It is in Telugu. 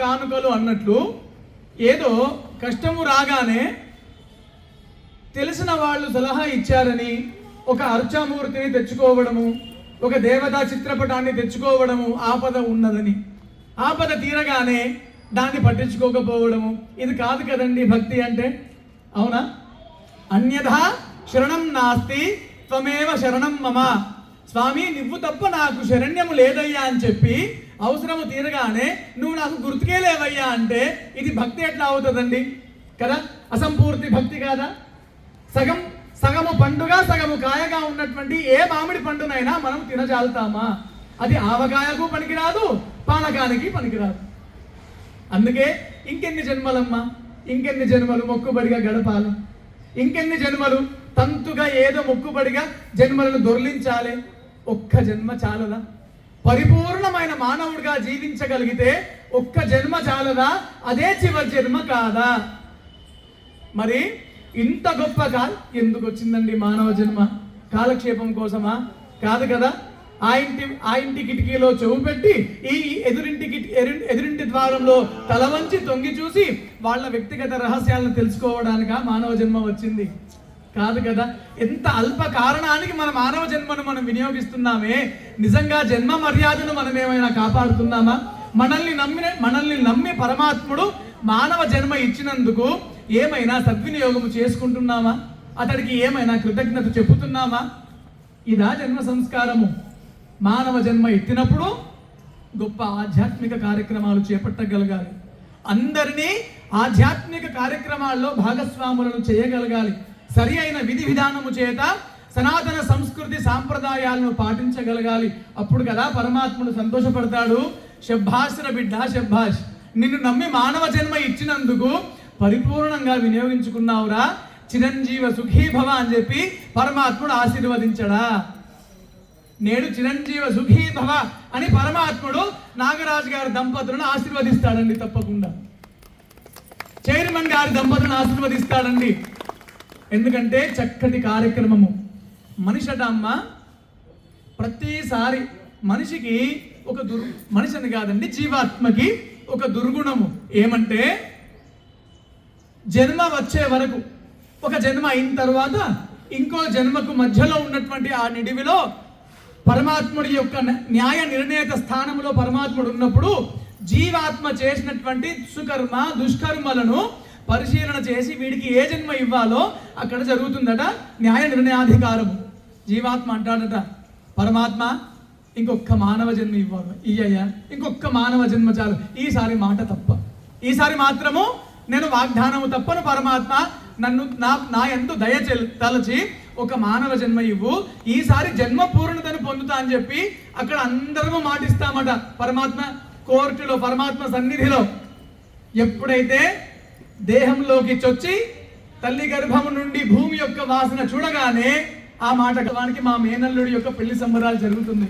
కానుకలు అన్నట్లు ఏదో కష్టము రాగానే తెలిసిన వాళ్ళు సలహా ఇచ్చారని ఒక అర్చామూర్తిని తెచ్చుకోవడము ఒక దేవతా చిత్రపటాన్ని తెచ్చుకోవడము ఆపద ఉన్నదని. ఆపద తీరగానే దాన్ని పట్టించుకోకపోవడము. ఇది కాదు కదండి భక్తి అంటే? అవునా? అన్యథా శరణం నాస్తి త్వమేవ శరణం మమ. స్వామి నువ్వు తప్ప నాకు శరణ్యము లేదయ్యా అని చెప్పి అవసరము తీరగానే నువ్వు నాకు గుర్తుకే లేవయ్యా అంటే ఇది భక్తి ఎట్లా అవుతుందండి? కదా? అసంపూర్తి భక్తి కాదా? సగం సగము పండుగ సగము కాయగా ఉన్నటువంటి ఏ మామిడి పండునైనా మనం తినజాలుతామా? అది ఆవకాయకు పనికిరాదు పానకానికి పనికిరాదు. అందుకే ఇంకెన్ని జన్మలమ్మా? ఇంకెన్ని జన్మలు మొక్కుబడిగా గడపాలి? ఇంకెన్ని జన్మలు? తంతుగా ఏదో మొక్కుబడిగా జన్మలను దొర్లించాలి. ఒక్క జన్మ చాలదా? పరిపూర్ణమైన మానవుడిగా జీవించగలిగితే ఒక్క జన్మ చాలదా? అదే చివరి జన్మ కాదా? మరి ఇంత గొప్ప కాల్ ఎందుకు వచ్చిందండి మానవ జన్మ? కాలక్షేపం కోసమా? కాదు కదా? ఆ ఇంటి ఆ ఇంటి కిటికీలో చెవు పెట్టి ఈ ఎదురింటి కిటి ఎదురింటి ద్వారంలో తల వంచి తొంగి చూసి వాళ్ళ వ్యక్తిగత రహస్యాలను తెలుసుకోవడానిక మానవ జన్మ వచ్చింది? కాదు కదా? ఎంత అల్ప కారణానికి మన మానవ జన్మను మనం వినియోగిస్తున్నామే? నిజంగా జన్మ మర్యాదను మనం ఏమైనా కాపాడుతున్నామా? మనల్ని నమ్మిన మనల్ని నమ్మి పరమాత్ముడు మానవ జన్మ ఇచ్చినందుకు ఏమైనా సద్వినియోగము చేసుకుంటున్నామా? అతడికి ఏమైనా కృతజ్ఞత చెబుతున్నామా? ఇదా జన్మ సంస్కారము. మానవ జన్మ ఎత్తినప్పుడు గొప్ప ఆధ్యాత్మిక కార్యక్రమాలు చేపట్టగలగాలి. అందరినీ ఆధ్యాత్మిక కార్యక్రమాల్లో భాగస్వాములను చేయగలగాలి. సరి అయిన విధి విధానము చేత సనాతన సంస్కృతి సాంప్రదాయాలను పాటించగలగాలి. అప్పుడు కదా పరమాత్ముడు సంతోషపడతాడు. శబ్భాసుర బిడ్డ శబ్భాష్. నిన్ను నమ్మి మానవ జన్మ ఇచ్చినందుకు పరిపూర్ణంగా వినియోగించుకున్నావురా. చిరంజీవ సుఖీ భవ అని చెప్పి పరమాత్ముడు ఆశీర్వదించడా. నేడు చిరంజీవ సుఖీ భవ అని పరమాత్ముడు నాగరాజు గారి దంపతులను ఆశీర్వదిస్తాడండి తప్పకుండా. చైర్మన్ గారి దంపతులను ఆశీర్వదిస్తాడండి. ఎందుకంటే చక్కటి కార్యక్రమము. మనిషట అమ్మ ప్రతిసారి మనిషికి ఒక దుర్ మనిషిని కాదండి జీవాత్మకి ఒక దుర్గుణము. ఏమంటే జన్మ వచ్చే వరకు ఒక జన్మ అయిన తర్వాత ఇంకో జన్మకు మధ్యలో ఉన్నటువంటి ఆ నిడివిలో పరమాత్ముడి యొక్క న్యాయ నిర్ణేత స్థానంలో పరమాత్ముడు ఉన్నప్పుడు జీవాత్మ చేసినటువంటి సుకర్మ దుష్కర్మలను పరిశీలన చేసి వీడికి ఏ జన్మ ఇవ్వాలో అక్కడ జరుగుతుందట న్యాయ నిర్ణయాధికారము జీవాత్మ అంటాడట పరమాత్మ ఇంకొక మానవ జన్మ ఇవ్వాలి ఇయ్యయ్యా. ఇంకొక మానవ జన్మ చాలు. ఈసారి మాట తప్ప. ఈసారి మాత్రము నేను వాగ్దానము తప్పను పరమాత్మ నన్ను నా నా ఎందు దయ తలచి ఒక మానవ జన్మ ఇవ్వు. ఈసారి జన్మ పూర్ణతను పొందుతా అని చెప్పి అక్కడ అందరము మాటిస్తామట. పరమాత్మ కోర్టులో పరమాత్మ సన్నిధిలో ఎప్పుడైతే దేహంలోకి చొచ్చి తల్లి గర్భము నుండి భూమి యొక్క వాసన చూడగానే ఆ మాట వానికి మా మేనల్లుడి యొక్క పెళ్ళి సంబరాలు జరుగుతుంది